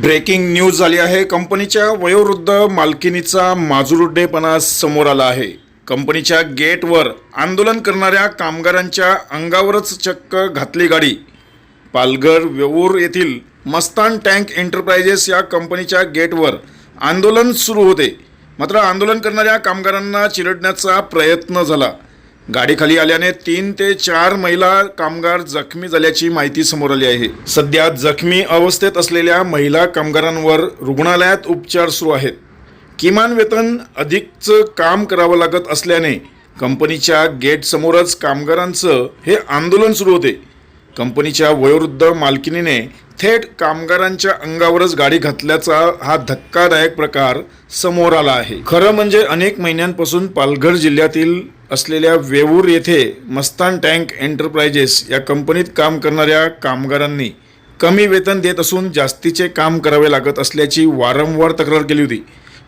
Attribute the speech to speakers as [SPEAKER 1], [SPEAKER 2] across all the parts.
[SPEAKER 1] Breaking news झाली आहे. कंपनीच्या वयोवृद्ध मालकिनीचा माजुरुड्डेपणा समोर आला आहे. कंपनीच्या गेटवर आंदोलन करणाऱ्या कामगारांच्या अंगावरच चक्क घातली गाडी. पालघर वेऊर येथील मस्तान टँक एंटरप्राइजेस या कंपनीच्या गेटवर आंदोलन सुरू होते. मात्र आंदोलन करणाऱ्या कामगारांना चिरडण्याचा प्रयत्न झाला. गाडीखाली आल्याने तीन ते चार महिला कामगार जखमी झाल्याची माहिती समोर आली आहे. सध्या जखमी अवस्थेत असलेल्या महिला कामगारांवर रुग्णालयात उपचार सुरू आहेत. किमान वेतन अधिकचं काम करावं लागत असल्याने कंपनीच्या गेटसमोरच कामगारांचं हे आंदोलन सुरू होते. कंपनीच्या वयोवृद्ध मालकिनीने थेट कामगारांच्या अंगावरच गाडी घातल्याचा हा धक्कादायक प्रकार समोर आला आहे. खरं म्हणजे अनेक महिन्यांपासून पालघर जिल्ह्यातील असलेल्या वेवूर येथे मस्तान टँक एंटरप्राइजेस या कंपनीत काम करणाऱ्या कामगारांनी कमी वेतन देत असून जास्तीचे काम करावे लागत असल्याची वारंवार तक्रार केली होती.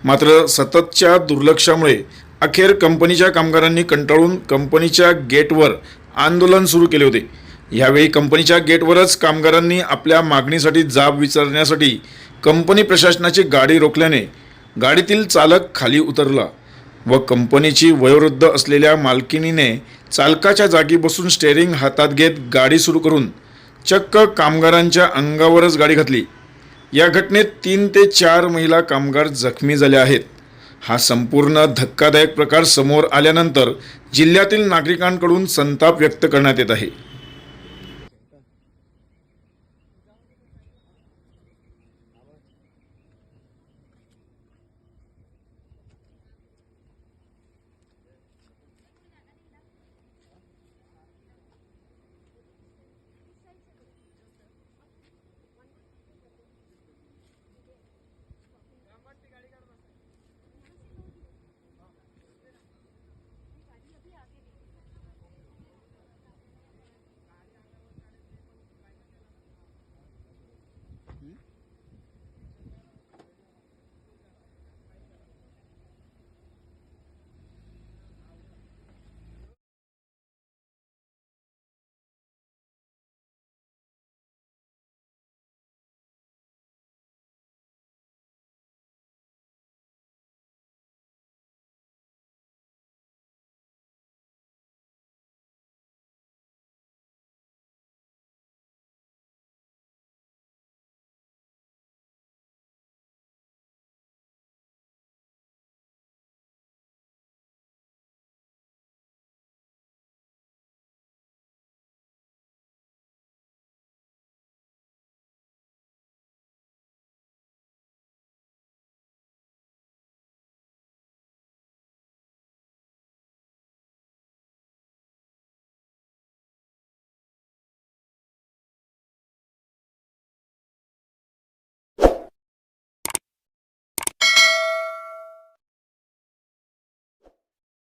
[SPEAKER 1] मात्र सततच्या दुर्लक्षामुळे अखेर कंपनीच्या कामगारांनी कंटाळून कंपनीच्या गेटवर आंदोलन सुरू केले होते. यावेळी कंपनीच्या गेटवरच कामगारांनी आपल्या मागणीसाठी जाब विचारण्यासाठी कंपनी प्रशासनाची गाडी रोखल्याने गाडीतील चालक खाली उतरला. व कंपनीची वयोवृद्ध असलेल्या मालकिनीने चालकाच्या जागी बसून स्टेअरिंग हातात घेत गाडी सुरू करून चक्क कामगारांच्या अंगावरच गाडी घातली. या घटनेत तीन ते चार महिला कामगार जखमी झाल्या आहेत. हा संपूर्ण धक्कादायक प्रकार समोर आल्यानंतर जिल्ह्यातील नागरिकांकडून संताप व्यक्त करण्यात येत आहे.